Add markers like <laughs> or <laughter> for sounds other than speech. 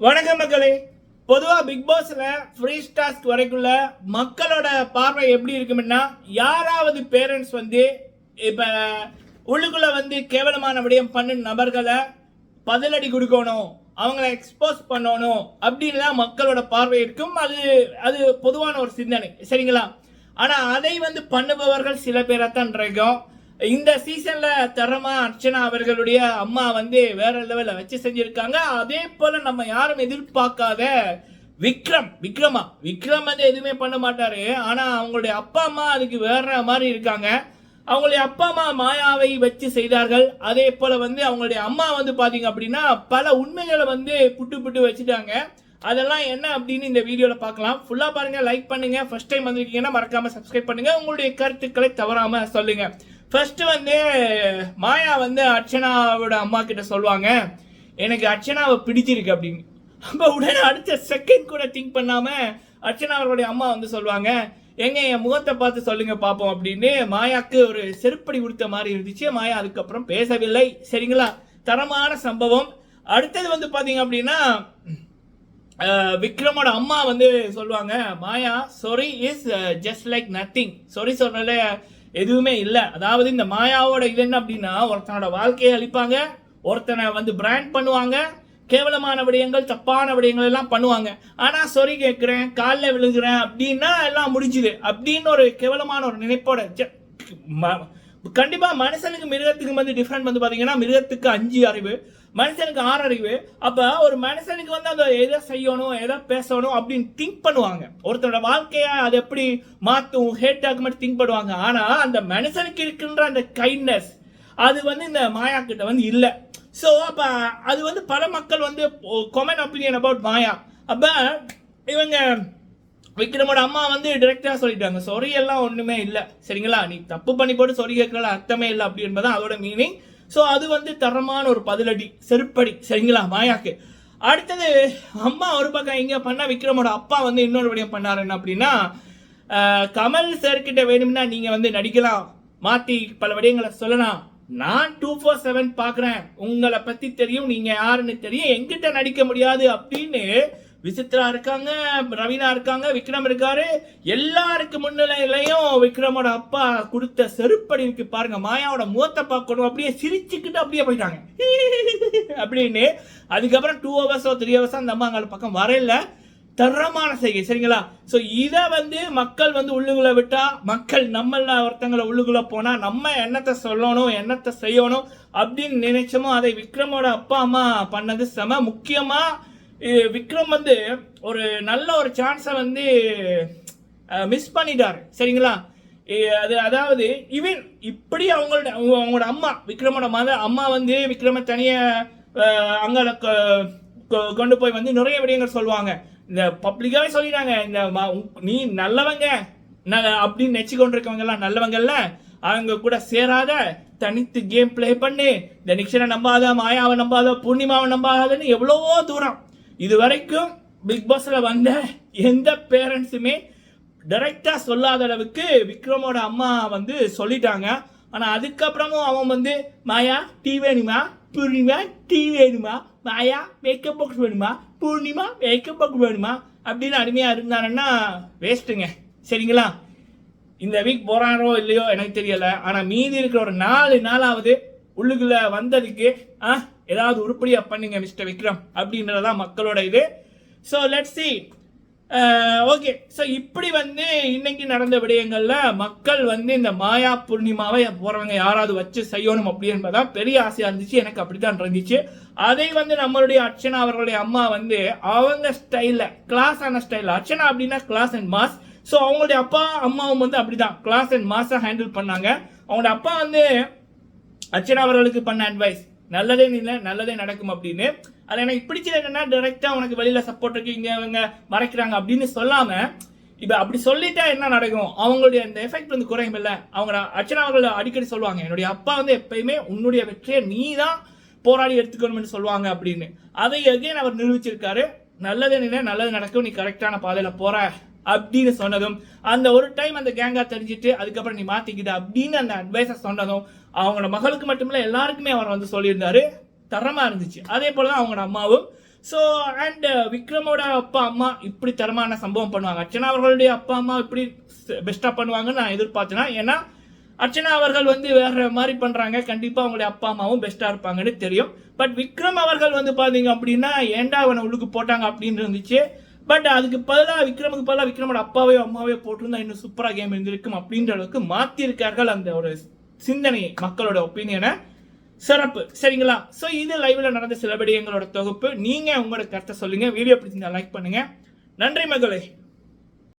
வணக்கம் மக்களே. பொதுவாக பிக் பாஸில் ஃப்ரீ ஸ்டாஸ்க் வரைக்குள்ள மக்களோட பார்வை எப்படி இருக்கும்னா யாராவது பேரண்ட்ஸ் வந்து இப்போ உள்ளுக்குள்ளே வந்து கேவலமான விடயம் பண்ணு நபர்களை பதிலடி கொடுக்கணும் அவங்கள எக்ஸ்போஸ் பண்ணணும் அப்படின்னு தான் மக்களோட பார்வை இருக்கும். அது அது பொதுவான ஒரு சிந்தனை. சரிங்களா? ஆனால் அதை வந்து பண்ணுபவர்கள் சில பேரை தான் இருக்கும் இந்த சீசன்ல தரமா அர்ச்சனா அவர்களுடைய அம்மா வந்து வேற லெவல்ல வச்சு செஞ்சிருக்காங்க. அதே போல நம்ம யாரும் எதிர்பார்க்காத விக்ரம் விக்ரமா. விக்ரம் வந்து எதுவுமே பண்ண மாட்டாரு. ஆனா அவங்களுடைய அப்பா அம்மா அதுக்கு வேற மாதிரி இருக்காங்க. அவங்களுடைய அப்பா அம்மா மாயாவை வச்சு செய்தார்கள். அதே போல வந்து அவங்களுடைய அம்மா வந்து பாத்தீங்க அப்படின்னா பல உண்மைகளை வந்து புட்டு புட்டு வச்சுட்டாங்க. அதெல்லாம் என்ன அப்படின்னு இந்த வீடியோல பார்க்கலாம் ஃபுல்லா பாருங்க லைக் பண்ணுங்க. ஃபர்ஸ்ட் டைம் வந்திருக்கீங்கன்னா மறக்காம சப்ஸ்கிரைப் பண்ணுங்க. உங்களுடைய கருத்துக்களை தவறாம சொல்லுங்க. ஃபர்ஸ்ட் வந்து மாயா வந்து அர்ச்சனாவோட அம்மா கிட்ட சொல்லுவாங்க எனக்கு அர்ச்சனாவை பிடிச்சிருக்கு அப்படின்னு. அப்போ உடனே அடுத்த செகண்ட் கூட திங்க் பண்ணாம அர்ச்சனா அவர்களுடைய அம்மா வந்து சொல்லுவாங்க எங்க என் முகத்தை பார்த்து சொல்லுங்க பார்ப்போம் அப்படின்னு. மாயாக்கு ஒரு செருப்படி கொடுத்த மாதிரி இருந்துச்சு. மாயா அதுக்கப்புறம் பேசவில்லை. சரிங்களா? தரமான சம்பவம். அடுத்தது வந்து பார்த்தீங்க அப்படின்னா விக்ரமோட அம்மா வந்து சொல்லுவாங்க Maya sorry is just like nothing sorry சொன்னால எதுவுமே இல்லை. அதாவது இந்த மாயாவோட இது என்ன அப்படின்னா ஒருத்தனோட வாழ்க்கையை அழிப்பாங்க ஒருத்தனை வந்து பிராண்ட் பண்ணுவாங்க கேவலமான விடயங்கள் தப்பான விடயங்கள் எல்லாம் பண்ணுவாங்க. ஆனால் சொறி கேட்குறேன் காலில் விழுகிறேன் அப்படின்னா எல்லாம் முடிஞ்சுது. அப்படின்னு ஒரு கேவலமான ஒரு நினைப்போட கண்டிப்பாக மனுஷனுக்கு மிருகத்துக்கு வந்து டிஃப்ரெண்ட் வந்து பார்த்தீங்கன்னா மிருகத்துக்கு அஞ்சு அறிவு மனுஷனுக்கு ஆறு அறிவு அப்போ ஒரு மனுஷனுக்கு வந்து அந்த எதை செய்யணும் எதை பேசணும் அப்படின்னு திங்க் பண்ணுவாங்க. ஒருத்தரோட வாழ்க்கையை அது எப்படி மாற்றும் ஹேட் டாக்குமெண்ட் திங்க் பண்ணுவாங்க. ஆனால் அந்த மனுஷனுக்கு இருக்கின்ற அந்த கைண்ட்னஸ் அது வந்து இந்த மாயா கிட்ட வந்து இல்லை. ஸோ அப்போ அது வந்து பல மக்கள் வந்து கொமன் ஒப்பீனியன் அபவுட் மாயா. அப்போ இவங்க விக்ரமோட அம்மா வந்து டிரெக்டாக சொல்லிட்டாங்க. சொறி எல்லாம் ஒன்றுமே இல்லை. சரிங்களா? நீ தப்பு பண்ணி போட்டு சொறி கேட்கறதுல அர்த்தமே இல்லை அப்படி என்பதான் அதோட மீனிங் ஸோ அது வந்து தரமான ஒரு பதிலடி. செருப்படி. சரிங்களா? மாயாக்கு அடுத்தது அம்மா ஒரு பக்கம் இங்கே பண்ணால் விக்ரமோட அப்பா வந்து இன்னொரு விடயம் பண்ணார். என்ன அப்படின்னா கமல் சார்கிட்ட வேணும்னா நீங்கள் வந்து நடிக்கலாம். மாற்றி பல விடயங்களை சொல்லலாம். நான் டூ ஃபோர் செவன் பார்க்குறேன் உங்களை பற்றி தெரியும். நீங்கள் யாருன்னு தெரியும். எங்கிட்ட நடிக்க முடியாது அப்படின்னு விசித்ரா இருக்காங்க ரவீனா இருக்காங்க விக்ரம் இருக்காரு. எல்லாருக்கு முன்னிலையிலையும் விக்ரமோட அப்பா கொடுத்த செருப்படி இருக்கு பாருங்க. மாயாவோட முகத்தை பார்க்கணும். அப்படியே சிரிச்சுக்கிட்டு அப்படியே போயிட்டாங்க. <laughs> அப்படின்னு அதுக்கப்புறம் டூ ஹவர்ஸோ த்ரீ ஹவர்ஸோ அந்த அம்மா அங்கே பக்கம் வரல தரமான செய்கை சரிங்களா? ஸோ இதை வந்து மக்கள் வந்து உள்ளுக்குள்ள விட்டா மக்கள் நம்மள ஒருத்தங்களை உள்ளுக்குள்ள போனா நம்ம என்னத்தை சொல்லணும் என்னத்தை செய்யணும் அப்படின்னு நினைச்சோமோ அதை விக்ரமோட அப்பா அம்மா பண்ணது செம முக்கியமாக விக்ரம் வந்து ஒரு நல்ல ஒரு சான்ஸை வந்து மிஸ் பண்ணிட்டார். சரிங்களா? அது அதாவது இவன் இப்படி அவங்களோட அவங்க- அவங்களோட அம்மா விக்ரமோட மத அம்மா வந்து விக்ரம தனிய அங்கே கொண்டு போய் வந்து நிறைய விடயங்கள் சொல்லுவாங்க. இந்த பப்ளிக்காவே சொல்லிட்டாங்க. இந்த உ- நீ நல்லவங்க அப்படின்னு நெச்சு கொண்டிருக்கவங்க நல்லவங்கல்ல அவங்க கூட சேராத தனித்து கேம் ப்ளே பண்ணு. இந்த நிக்ஷனை நம்பாத மாயாவை நம்பாத பூர்ணிமாவை நம்பாதன்னு எவ்வளவோ தூரம். இது வரைக்கும் பிக் பாஸ்ல வந்த எந்த பேரண்ட்ஸுமே டைரக்டா சொல்லாத அளவுக்கு விக்ரமோட அம்மா வந்து சொல்லிட்டாங்க. ஆனா அதுக்கப்புறமும் அவன் வந்து மாயா டீ வேணுமா? பூர்ணிமா டீ வேணுமா? மாயா மேக்கப் பாக்ஸ் வேணுமா? பூர்ணிமா மேக்கப் பாக்ஸ் வேணுமா? அப்படின்னு அருமையா இருந்தாருன்னா வேஸ்ட்டுங்க சரிங்களா? இந்த வீக் போறாரோ இல்லையோ எனக்கு தெரியல. ஆனா மீதி இருக்கிற ஒரு நாலு நாளாவது உள்ளுக்குள்ள வந்ததுக்கு ஆ ஏதாவது உருப்படியாக பண்ணுங்க மிஸ்டர் விக்ரம் அப்படின்றதான் மக்களோட இது. So let see okay so இப்படி வந்து இன்னைக்கு நடந்த விடயங்களில் மக்கள் வந்து இந்த மாயா பூர்ணிமாவை போகிறவங்க யாராவது வச்சு செய்யணும் அப்படி என்பதான் பெரிய ஆசையாக இருந்துச்சு. எனக்கு அப்படி தான் இருந்துச்சு. அதை வந்து நம்மளுடைய அர்ச்சனா அவர்களுடைய அம்மா வந்து அவங்க ஸ்டைலில் கிளாஸ் ஆன ஸ்டைலில் அர்ச்சனா அப்படின்னா கிளாஸ் அண்ட் மாஸ் ஸோ அவங்களுடைய அப்பா அம்மாவும் வந்து அப்படிதான். கிளாஸ் அண்ட் மாஸாக ஹேண்டில் பண்ணாங்க. அவங்களோட அப்பா வந்து அர்ச்சனா அவர்களுக்கு பண்ண அட்வைஸ் நல்லதே இல்லை நல்லதே நடக்கும் அப்படின்னு. அது எனக்கு பிடிச்சது என்னன்னா டைரக்டா உனக்கு வெளியில சப்போர்ட் இருக்கு இங்க அவங்க மறைக்கிறாங்க அப்படின்னு சொல்லாம இப்ப அப்படி சொல்லிட்டா என்ன நடக்கும்? அவங்களுடைய அந்த எஃபெக்ட் வந்து குறையும் இல்ல. அவங்க அர்ச்சனா அவர்கள் அடிக்கடி சொல்லுவாங்க என்னுடைய அப்பா வந்து எப்பயுமே உன்னுடைய வெற்றியை நீ தான் போராடி எடுத்துக்கணும்னு சொல்லுவாங்க அப்படின்னு. அதை எகைன் அவர் நிரூபிச்சிருக்காரு. நல்லதே நிலை நல்லது நடக்கும். நீ கரெக்டான பாதையில போற. அப்படின்னு சொன்னதும் அந்த ஒரு டைம் அந்த கேங்கா தெரிஞ்சிட்டு அதுக்கப்புறம் நீ மாத்திக்கிட்ட அப்படின்னு அந்த அட்வைஸை சொன்னதும் அவங்களோட மகளுக்கு மட்டுமில்ல எல்லாருக்குமே அவர் வந்து சொல்லியிருந்தாரு. தரமா இருந்துச்சு. அதே போலதான் அவங்களோட அம்மாவும். ஸோ அண்ட் uh, விக்ரமோட அப்பா அம்மா இப்படி தரமான சம்பவம் பண்ணுவாங்க. அர்ச்சனா அவர்களுடைய அப்பா அம்மா இப்படி பெஸ்ட்டாக பண்ணுவாங்கன்னு நான் எதிர்பார்த்தேனா? ஏன்னா அர்ச்சனா அவர்கள் வந்து வேற மாதிரி பண்றாங்க. கண்டிப்பா அவங்களுடைய அப்பா அம்மாவும் பெஸ்டா இருப்பாங்கன்னு தெரியும். பட் விக்ரம் அவர்கள் வந்து பாத்தீங்க அப்படின்னா ஏன்டா அவனை உள்ளுக்கு போட்டாங்க அப்படின்னு இருந்துச்சு. பட் அதுக்கு பதிலாக விக்ரமுக்கு பதிலாக விக்ரமோட அப்பாவையோ அம்மாவையோ போட்டிருந்தா இன்னும் சூப்பராக கேம் இருந்திருக்கும் அப்படின்ற அளவுக்கு மாற்றிருக்கார்கள் அந்த ஒரு சிந்தனையை மக்களோட ஒப்பீனியனை சிறப்பு. சரிங்களா? ஸோ இது லைவில் நடந்த சில விடயங்களோட தொகுப்பு. நீங்கள் உங்களோட கருத்தை சொல்லுங்கள் வீடியோ பிடிச்சிருந்தா லைக் பண்ணுங்கள் நன்றி மகளே.